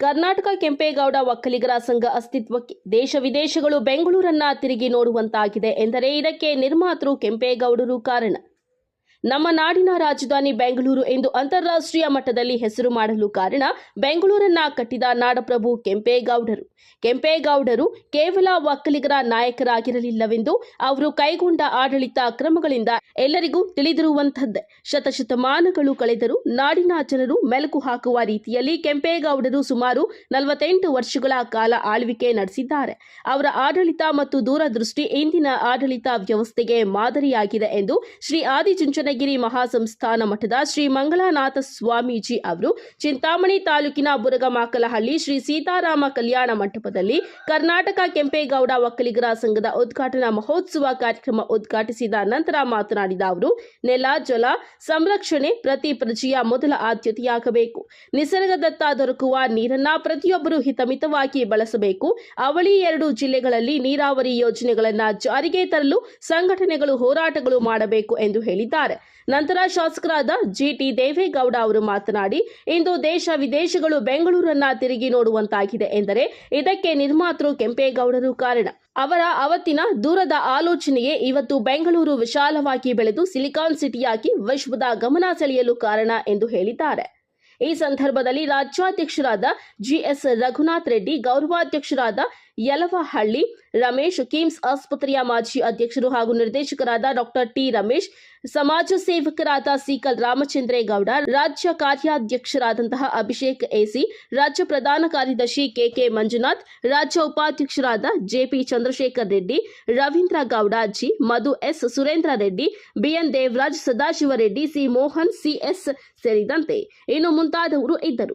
ಕರ್ನಾಟಕ ಕೆಂಪೇಗೌಡ ಒಕ್ಕಲಿಗರ ಸಂಘ ಅಸ್ತಿತ್ವಕ್ಕೆ ದೇಶ ವಿದೇಶಗಳು ಬೆಂಗಳೂರನ್ನ ತಿರುಗಿ ನೋಡುವಂತಾಗಿದೆ ಎಂದರೆ ಇದಕ್ಕೆ ನಿರ್ಮಾತೃ ಕೆಂಪೇಗೌಡರು ಕಾರಣ. ನಮ್ಮ ನಾಡಿನ ರಾಜಧಾನಿ ಬೆಂಗಳೂರು ಎಂದು ಅಂತಾರಾಷ್ಟ್ರೀಯ ಮಟ್ಟದಲ್ಲಿ ಹೆಸರು ಮಾಡಲು ಕಾರಣ ಬೆಂಗಳೂರನ್ನ ಕಟ್ಟಿದ ನಾಡಪ್ರಭು ಕೆಂಪೇಗೌಡರು. ಕೆಂಪೇಗೌಡರು ಕೇವಲ ಒಕ್ಕಲಿಗರ ನಾಯಕರಾಗಿರಲಿಲ್ಲವೆಂದು ಅವರು ಕೈಗೊಂಡ ಆಡಳಿತ ಕ್ರಮಗಳಿಂದ ಎಲ್ಲರಿಗೂ ತಿಳಿದಿರುವಂತಹದ್ದೇ ಶತಶತಮಾನಗಳು ಕಳೆದರೂ ನಾಡಿನ ಜನರು ಮೆಲುಕು ಹಾಕುವ ರೀತಿಯಲ್ಲಿ ಕೆಂಪೇಗೌಡರು ಸುಮಾರು ನಲವತ್ತೆಂಟು ವರ್ಷಗಳ ಕಾಲ ಆಳ್ವಿಕೆ ನಡೆಸಿದ್ದಾರೆ. ಅವರ ಆಡಳಿತ ಮತ್ತು ದೂರದೃಷ್ಟಿ ಇಂದಿನ ಆಡಳಿತ ವ್ಯವಸ್ಥೆಗೆ ಮಾದರಿಯಾಗಿದೆ ಎಂದು ಶ್ರೀ ಆದಿಚುಂಚನಗಿರಿ ಮಹಾಸಂಸ್ಥಾನ ಮಠದ ಶ್ರೀ ಮಂಗಳನಾಥ ಸ್ವಾಮೀಜಿ ಅವರು ಚಿಂತಾಮಣಿ ತಾಲೂಕಿನ ಬುರಗಮಾಕಲಹಳ್ಳಿ ಶ್ರೀ ಸೀತಾರಾಮ ಕಲ್ಯಾಣ ಮಂಟಪದಲ್ಲಿ ಕರ್ನಾಟಕ ಕೆಂಪೇಗೌಡ ಒಕ್ಕಲಿಗರ ಸಂಘದ ಉದ್ಘಾಟನಾ ಮಹೋತ್ಸವ ಕಾರ್ಯಕ್ರಮ ಉದ್ಘಾಟಿಸಿದ ನಂತರ ಮಾತನಾಡಿದ ಅವರು, ನೆಲ, ಜಲ ಸಂರಕ್ಷಣೆ ಪ್ರತಿ ಪ್ರಜೆಯ ಮೊದಲ ಆದ್ಯತೆಯಾಗಬೇಕು. ನಿಸರ್ಗದತ್ತ ದೊರಕುವ ನೀರನ್ನ ಪ್ರತಿಯೊಬ್ಬರು ಹಿತಮಿತವಾಗಿ ಬಳಸಬೇಕು. ಅವಳಿ ಎರಡು ಜಿಲ್ಲೆಗಳಲ್ಲಿ ನೀರಾವರಿ ಯೋಜನೆಗಳನ್ನು ಜಾರಿಗೆ ತರಲು ಸಂಘಟನೆಗಳು ಹೋರಾಟಗಳು ಮಾಡಬೇಕು ಎಂದು ಹೇಳಿದ್ದಾರೆ. ನಂತರ ಶಾಸಕರಾದ ಜಿಟಿ ದೇವೇಗೌಡ ಅವರು ಮಾತನಾಡಿ, ಇಂದು ದೇಶ ವಿದೇಶಗಳು ಬೆಂಗಳೂರನ್ನ ತಿರುಗಿ ನೋಡುವಂತಾಗಿದೆ ಎಂದರೆ ಇದಕ್ಕೆ ನಿರ್ಮಾತೃ ಕೆಂಪೇಗೌಡರು ಕಾರಣ. ಅವರ ಅವತ್ತಿನ ದೂರದ ಆಲೋಚನೆಯೇ ಇವತ್ತು ಬೆಂಗಳೂರು ವಿಶಾಲವಾಗಿ ಬೆಳೆದು ಸಿಲಿಕಾನ್ ಸಿಟಿಯಾಗಿ ವಿಶ್ವದ ಗಮನ ಸೆಳೆಯಲು ಕಾರಣ ಎಂದು ಹೇಳಿದ್ದಾರೆ. ಈ ಸಂದರ್ಭದಲ್ಲಿ ರಾಜ್ಯಾಧ್ಯಕ್ಷರಾದ ಜಿಎಸ್ ರಘುನಾಥ್ ರೆಡ್ಡಿ, ಗೌರವಾಧ್ಯಕ್ಷರಾದ ಯಲವಹಳ್ಳಿ ರಮೇಶ್ ಕಿಮ್ಸ್ ಆಸ್ಪತ್ರೆಯ ಮಾಜಿ ಅಧ್ಯಕ್ಷರು ಹಾಗೂ ನಿರ್ದೇಶಕರಾದ ಡಾಕ್ಟರ್ ಟಿ ರಮೇಶ್, ಸಮಾಜ ಸೇವಕರಾದ ಸಿಕಲ್ ರಾಮಚಂದ್ರೇಗೌಡ, ರಾಜ್ಯ ಕಾರ್ಯಾಧ್ಯಕ್ಷರಾದಂತಹ ಅಭಿಷೇಕ್ ಎಸಿ, ರಾಜ್ಯ ಪ್ರಧಾನ ಕಾರ್ಯದರ್ಶಿ ಕೆಕೆ ಮಂಜುನಾಥ್, ರಾಜ್ಯ ಉಪಾಧ್ಯಕ್ಷರಾದ JP Chandrashekar Reddy, Ravindra Gowda, G. Madhu S. Surendra Reddy, BN Devaraj, Sadashiva Reddy, C. Mohan CS ಸೇರಿದಂತೆ ಇನ್ನು ಮುಂತಾದವರು ಇದ್ದರು.